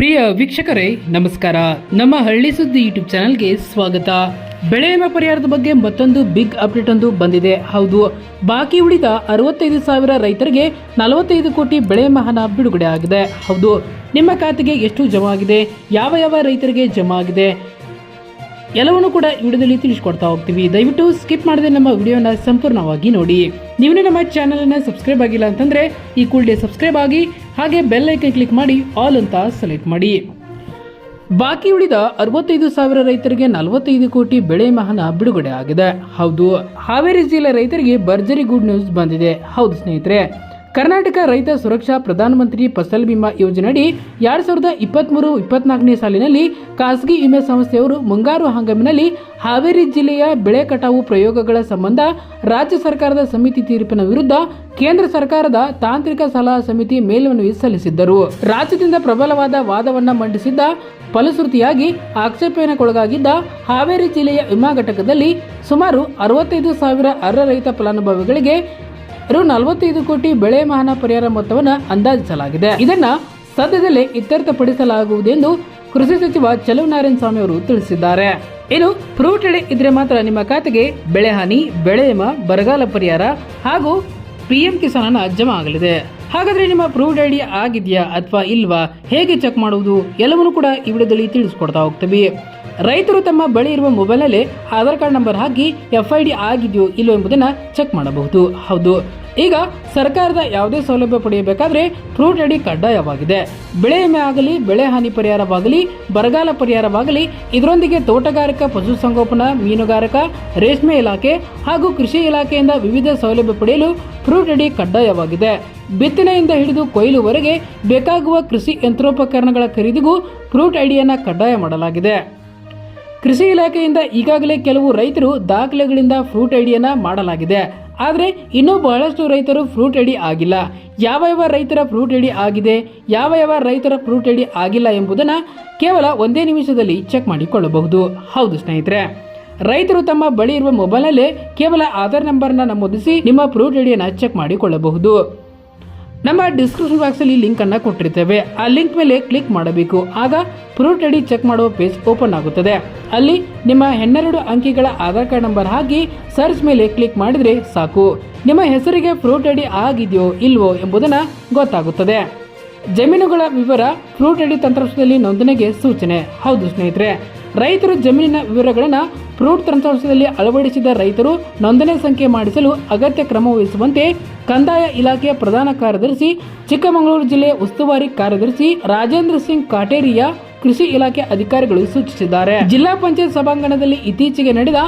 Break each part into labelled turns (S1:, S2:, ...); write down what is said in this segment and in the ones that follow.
S1: ಪ್ರಿಯ ವೀಕ್ಷಕರೇ, ನಮಸ್ಕಾರ. ನಮ್ಮ ಹಳ್ಳಿ ಸುದ್ದಿ ಯೂಟ್ಯೂಬ್ ಚಾನಲ್ಗೆ ಸ್ವಾಗತ. ಬೆಳೆ ವಿಮೆ ಪರಿಹಾರದ ಬಗ್ಗೆ ಮತ್ತೊಂದು ಬಿಗ್ ಅಪ್ಡೇಟ್ ಒಂದು ಬಂದಿದೆ. ಹೌದು, ಬಾಕಿ ಉಳಿದ ಅರವತ್ತೈದು ಸಾವಿರ ರೈತರಿಗೆ ನಲವತ್ತೈದು ಕೋಟಿ ಬೆಳೆ ಮಹನ ಬಿಡುಗಡೆ ಆಗಿದೆ. ಹೌದು, ನಿಮ್ಮ ಖಾತೆಗೆ ಎಷ್ಟು ಜಮಾ ಆಗಿದೆ? ಯಾವ ಯಾವ ರೈತರಿಗೆ ಜಮಾ ಆಗಿದೆ? ಎಲ್ಲವನ್ನು ಕೂಡ ವಿಡಿಯೋದಲ್ಲಿ ತಿಳಿಸ್ಕೊಡ್ತಾ ಹೋಗ್ತೀವಿ. ದಯವಿಟ್ಟು ಸ್ಕಿಪ್ ಮಾಡದೆ ನಮ್ಮ ವಿಡಿಯೋನ ಸಂಪೂರ್ಣವಾಗಿ ನೋಡಿ. ನೀವು ನಮ್ಮ ಚಾನಲನ್ನು ಸಬ್ಸ್ಕ್ರೈಬ್ ಆಗಿಲ್ಲ ಅಂತಂದ್ರೆ ಈ ಕೂಡಲೇ ಸಬ್ಸ್ಕ್ರೈಬ್ ಆಗಿ, ಹಾಗೆ ಬೆಲ್ ಐಕನ್ ಕ್ಲಿಕ್ ಮಾಡಿ ಆಲ್ ಅಂತ ಸೆಲೆಕ್ಟ್ ಮಾಡಿ. ಬಾಕಿ ಉಳಿದ ಅರವತ್ತೈದು ಸಾವಿರ ರೈತರಿಗೆ ನಲವತ್ತೈದು ಕೋಟಿ ಬೆಳೆ ಮಹನ ಬಿಡುಗಡೆ ಆಗಿದೆ. ಹೌದು, ಹಾವೇರಿ ಜಿಲ್ಲೆ ರೈತರಿಗೆ ಭರ್ಜರಿ ಗುಡ್ ನ್ಯೂಸ್ ಬಂದಿದೆ. ಹೌದು ಸ್ನೇಹಿತರೆ. ಕರ್ನಾಟಕ ರೈತ ಸುರಕ್ಷಾ ಪ್ರಧಾನಮಂತ್ರಿ ಫಸಲ್ ಬಿಮಾ ಯೋಜನೆಯಡಿ ಎರಡ್ ಸಾವಿರದ ಇಪ್ಪತ್ತ್ಮೂರು ಇಪ್ಪತ್ನಾಲ್ಕನೇ ಸಾಲಿನಲ್ಲಿ ಖಾಸಗಿ ವಿಮೆ ಸಂಸ್ಥೆಯವರು ಮುಂಗಾರು ಹಂಗಾಮಿನಲ್ಲಿ ಹಾವೇರಿ ಜಿಲ್ಲೆಯ ಬೆಳೆ ಕಟಾವು ಪ್ರಯೋಗಗಳ ಸಂಬಂಧ ರಾಜ್ಯ ಸರ್ಕಾರದ ಸಮಿತಿ ತೀರ್ಪಿನ ವಿರುದ್ಧ ಕೇಂದ್ರ ಸರ್ಕಾರದ ತಾಂತ್ರಿಕ ಸಲಹಾ ಸಮಿತಿ ಮೇಲ್ಮನವಿ ಸಲ್ಲಿಸಿದ್ದರು. ರಾಜ್ಯದಿಂದ ಪ್ರಬಲವಾದ ವಾದವನ್ನು ಮಂಡಿಸಿದ್ದ ಫಲಶ್ರುತಿಯಾಗಿ ಆಕ್ಷೇಪಣೆಗೊಳಗಾಗಿದ್ದ ಹಾವೇರಿ ಜಿಲ್ಲೆಯ ವಿಮಾ ಘಟಕದಲ್ಲಿ ಸುಮಾರು ಅರವತ್ತೈದು ಸಾವಿರ ಅರ್ಹ ರೈತ ಫಲಾನುಭವಿಗಳಿಗೆ ರು ನಲವತ್ತೈದು ಕೋಟಿ ಬೆಳೆ ಮಾನ ಪರಿಹಾರ ಮೊತ್ತವನ್ನು ಅಂದಾಜಿಸಲಾಗಿದೆ. ಇದನ್ನ ಸದ್ಯದಲ್ಲೇ ಇತ್ಯರ್ಥಪಡಿಸಲಾಗುವುದೆಂದು ಕೃಷಿ ಸಚಿವ ಚಲುವನಾರಾಯಣ ಸ್ವಾಮಿ ಅವರು ತಿಳಿಸಿದ್ದಾರೆ. ಇನ್ನು ಫ್ರೂಟ್ ಎಡೆ ಇದ್ರೆ ಮಾತ್ರ ನಿಮ್ಮ ಖಾತೆಗೆ ಬೆಳೆ ಹಾನಿ, ಬೆಳೆ ಬರಗಾಲ ಪರಿಹಾರ ಹಾಗೂ ಪಿಎಂ ಕಿಸಾನ್ ಹಣ ಜಮಾ ಆಗಲಿದೆ. ಹಾಗಾದ್ರೆ ನಿಮ್ಮ ಪ್ರೂವ್ಡ್ ಐಡಿ ಆಗಿದೆಯಾ ಅಥವಾ ಇಲ್ವಾ? ಹೇಗೆ ಚೆಕ್ ಮಾಡುವುದು? ಎಲ್ಲವನ್ನೂ ಕೂಡ ಈ ವಿಡಿಯೋದಲ್ಲಿ ತಿಳಿಸ್ಕೊಡ್ತಾ ಹೋಗ್ತೀವಿ. ರೈತರು ತಮ್ಮ ಬಳಿ ಇರುವ ಮೊಬೈಲ್ನಲ್ಲೇ ಆಧಾರ್ ಕಾರ್ಡ್ ನಂಬರ್ ಹಾಕಿ ಎಫ್ ಐ ಡಿ ಆಗಿದೆಯೋ ಇಲ್ಲೋ ಎಂಬುದನ್ನ ಚೆಕ್ ಮಾಡಬಹುದು. ಹೌದು. ಈಗ ಸರ್ಕಾರದ ಯಾವುದೇ ಸೌಲಭ್ಯ ಪಡೆಯಬೇಕಾದ್ರೆ ಫ್ರೂಟ್ ಐಡಿ ಕಡ್ಡಾಯವಾಗಿದೆ. ಬೆಳೆ ವಿಮೆ ಆಗಲಿ, ಬೆಳೆ ಹಾನಿ ಪರಿಹಾರವಾಗಲಿ, ಬರಗಾಲ ಪರಿಹಾರವಾಗಲಿ, ಇದರೊಂದಿಗೆ ತೋಟಗಾರಿಕಾ, ಪಶುಸಂಗೋಪನಾ, ಮೀನುಗಾರಿಕಾ, ರೇಷ್ಮೆ ಇಲಾಖೆ ಹಾಗೂ ಕೃಷಿ ಇಲಾಖೆಯಿಂದ ವಿವಿಧ ಸೌಲಭ್ಯ ಪಡೆಯಲು ಫ್ರೂಟ್ ಐಡಿ ಕಡ್ಡಾಯವಾಗಿದೆ. ಬಿತ್ತನೆಯಿಂದ ಹಿಡಿದು ಕೊಯ್ಲುವರೆಗೆ ಬೇಕಾಗುವ ಕೃಷಿ ಯಂತ್ರೋಪಕರಣಗಳ ಖರೀದಿಗೂ ಫ್ರೂಟ್ ಐಡಿಯನ್ನು ಕಡ್ಡಾಯ ಮಾಡಲಾಗಿದೆ. ಕೃಷಿ ಇಲಾಖೆಯಿಂದ ಈಗಾಗಲೇ ಕೆಲವು ರೈತರು ದಾಖಲೆಗಳಿಂದ ಫ್ರೂಟ್ ಐಡಿಯನ್ನ ಮಾಡಲಾಗಿದೆ. ಆದರೆ ಇನ್ನೂ ಬಹಳಷ್ಟು ರೈತರು ಫ್ರೂಟ್ ಐಡಿ ಆಗಿಲ್ಲ. ಯಾವ ಯಾವ ರೈತರ ಫ್ರೂಟ್ ಐಡಿ ಆಗಿದೆ? ಯಾವ ಯಾವ ರೈತರ ಫ್ರೂಟ್ ಐಡಿ ಆಗಿಲ್ಲ ಎಂಬುದನ್ನು ಕೇವಲ ಒಂದೇ ನಿಮಿಷದಲ್ಲಿ ಚೆಕ್ ಮಾಡಿಕೊಳ್ಳಬಹುದು. ಹೌದು ಸ್ನೇಹಿತರೆ, ರೈತರು ತಮ್ಮ ಬಳಿ ಇರುವ ಮೊಬೈಲ್ನಲ್ಲೇ ಕೇವಲ ಆಧಾರ್ ನಂಬರ್ನ ನಮೂದಿಸಿ ನಿಮ್ಮ ಫ್ರೂಟ್ ಐಡಿಯನ್ನು ಚೆಕ್ ಮಾಡಿಕೊಳ್ಳಬಹುದು. ನಮ್ಮ ಡಿಸ್ಕ್ರಿಪ್ಷನ್ ಬಾಕ್ಸಲ್ಲಿ ಲಿಂಕ್ ಅನ್ನ ಕೊಟ್ಟಿರ್ತೇವೆ. ಆ ಲಿಂಕ್ ಮೇಲೆ ಕ್ಲಿಕ್ ಮಾಡಬೇಕು. ಆಗ ಪ್ರೂಫ್ ಐಡಿ ಚೆಕ್ ಮಾಡುವ ಪೇಜ್ ಓಪನ್ ಆಗುತ್ತದೆ. ಅಲ್ಲಿ ನಿಮ್ಮ ಹೆಣ್ಣೆರಡು ಅಂಕಿಗಳ ಆಧಾರ್ ಕಾರ್ಡ್ ನಂಬರ್ ಹಾಕಿ ಸರ್ಚ್ ಮೇಲೆ ಕ್ಲಿಕ್ ಮಾಡಿದ್ರೆ ಸಾಕು. ನಿಮ್ಮ ಹೆಸರಿಗೆ ಫ್ರೂಟ್ ಐಡಿ ಆಗಿದೆಯೋ ಇಲ್ವೋ ಎಂಬುದನ್ನು ಗೊತ್ತಾಗುತ್ತದೆ. ಜಮೀನುಗಳ ವಿವರ ಫ್ರೂಟ್ ಐಡಿ ತಂತ್ರಾಂಶದಲ್ಲಿ ನೋಂದಣಿಗೆ ಸೂಚನೆ. ಹೌದು ಸ್ನೇಹಿತರೆ ರೈತರು ಜಮೀನಿನ ವಿವರಗಳನ್ನು ಫ್ರೂಟ್ ತಂತ್ರಾಂಶದಲ್ಲಿ ಅಳವಡಿಸಿದ ರೈತರು ನೋಂದಣಿ ಸಂಖ್ಯೆ ಮಾಡಿಸಲು ಅಗತ್ಯ ಕ್ರಮ ವಹಿಸುವಂತೆ ಕಂದಾಯ ಇಲಾಖೆಯ ಪ್ರಧಾನ ಕಾರ್ಯದರ್ಶಿ, ಚಿಕ್ಕಮಗಳೂರು ಜಿಲ್ಲೆಯ ಉಸ್ತುವಾರಿ ಕಾರ್ಯದರ್ಶಿ ರಾಜೇಂದ್ರ ಸಿಂಗ್ ಕಾಟೇರಿಯಾ ಕೃಷಿ ಇಲಾಖೆ ಅಧಿಕಾರಿಗಳು ಸೂಚಿಸಿದ್ದಾರೆ. ಜಿಲ್ಲಾ ಪಂಚಾಯತ್ ಸಭಾಂಗಣದಲ್ಲಿ ಇತ್ತೀಚೆಗೆ ನಡೆದ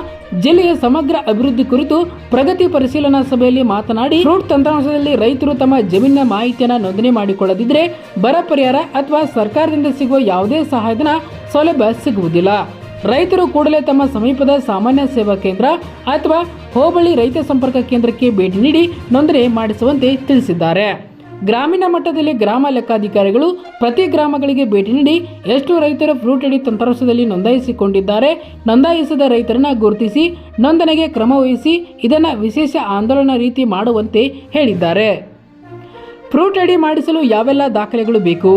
S1: ಜಿಲ್ಲೆಯ ಸಮಗ್ರ ಅಭಿವೃದ್ಧಿ ಕುರಿತು ಪ್ರಗತಿ ಪರಿಶೀಲನಾ ಸಭೆಯಲ್ಲಿ ಮಾತನಾಡಿ, ಫ್ರೂಟ್ ತಂತ್ರಾಂಶದಲ್ಲಿ ರೈತರು ತಮ್ಮ ಜಮೀನಿನ ಮಾಹಿತಿಯನ್ನು ನೋಂದಣಿ ಮಾಡಿಕೊಳ್ಳದಿದ್ದರೆ ಬರ ಪರಿಹಾರ ಅಥವಾ ಸರ್ಕಾರದಿಂದ ಸಿಗುವ ಯಾವುದೇ ಸಹಾಯಧನ ಸೌಲಭ್ಯ ಸಿಗುವುದಿಲ್ಲ. ರೈತರು ಕೂಡಲೇ ತಮ್ಮ ಸಮೀಪದ ಸಾಮಾನ್ಯ ಸೇವಾ ಕೇಂದ್ರ ಅಥವಾ ಹೋಬಳಿ ರೈತ ಸಂಪರ್ಕ ಕೇಂದ್ರಕ್ಕೆ ಭೇಟಿ ನೀಡಿ ನೋಂದಣಿ ಮಾಡಿಸುವಂತೆ ತಿಳಿಸಿದ್ದಾರೆ. ಗ್ರಾಮೀಣ ಮಟ್ಟದಲ್ಲಿ ಗ್ರಾಮ ಲೆಕ್ಕಾಧಿಕಾರಿಗಳು ಪ್ರತಿ ಗ್ರಾಮಗಳಿಗೆ ಭೇಟಿ ನೀಡಿ ಎಷ್ಟು ರೈತರು ಫ್ರೂಟ್ ಅಡಿ ತಂತ್ರಾಂಶದಲ್ಲಿ ನೋಂದಾಯಿಸಿಕೊಂಡಿದ್ದಾರೆ ನೋಂದಾಯಿಸದ ರೈತರನ್ನ ಗುರುತಿಸಿ ನೋಂದಣಿಗೆ ಕ್ರಮ ವಹಿಸಿ ಇದನ್ನು ವಿಶೇಷ ಆಂದೋಲನ ರೀತಿ ಮಾಡುವಂತೆ ಹೇಳಿದ್ದಾರೆ. ಫ್ರೂಟ್ ಅಡಿ ಮಾಡಿಸಲು ಯಾವೆಲ್ಲ ದಾಖಲೆಗಳು ಬೇಕು?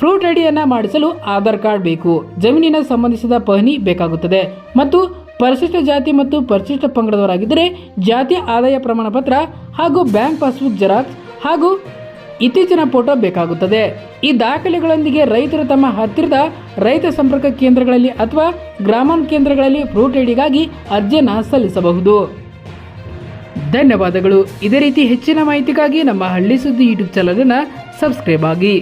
S1: ಫ್ರೂಟ್ ಐಡಿಯನ್ನು ಮಾಡಿಸಲು ಆಧಾರ್ ಕಾರ್ಡ್ ಬೇಕು. ಜಮೀನಿನ ಸಂಬಂಧಿಸಿದ ಪಹಣಿ ಬೇಕಾಗುತ್ತದೆ. ಮತ್ತು ಪರಿಶಿಷ್ಟ ಜಾತಿ ಮತ್ತು ಪರಿಶಿಷ್ಟ ಪಂಗಡದವರಾಗಿದ್ದರೆ ಜಾತಿ ಆದಾಯ ಪ್ರಮಾಣ ಪತ್ರ ಹಾಗೂ ಬ್ಯಾಂಕ್ ಪಾಸ್ಬುಕ್ ಜೆರಾಕ್ಸ್ ಹಾಗೂ ಇತ್ತೀಚಿನ ಫೋಟೋ ಬೇಕಾಗುತ್ತದೆ. ಈ ದಾಖಲೆಗಳೊಂದಿಗೆ ರೈತರು ತಮ್ಮ ಹತ್ತಿರದ ರೈತ ಸಂಪರ್ಕ ಕೇಂದ್ರಗಳಲ್ಲಿ ಅಥವಾ ಗ್ರಾಮ ಕೇಂದ್ರಗಳಲ್ಲಿ ಫ್ರೂಟ್ ಐಡಿಗಾಗಿ ಅರ್ಜಿಯನ್ನು ಸಲ್ಲಿಸಬಹುದು. ಧನ್ಯವಾದಗಳು. ಇದೇ ರೀತಿ ಹೆಚ್ಚಿನ ಮಾಹಿತಿಗಾಗಿ ನಮ್ಮ ಹಳ್ಳಿ ಸುದ್ದಿ ಯೂಟ್ಯೂಬ್ ಚಾನಲನ್ನು ಸಬ್ಸ್ಕ್ರೈಬ್ ಆಗಿ.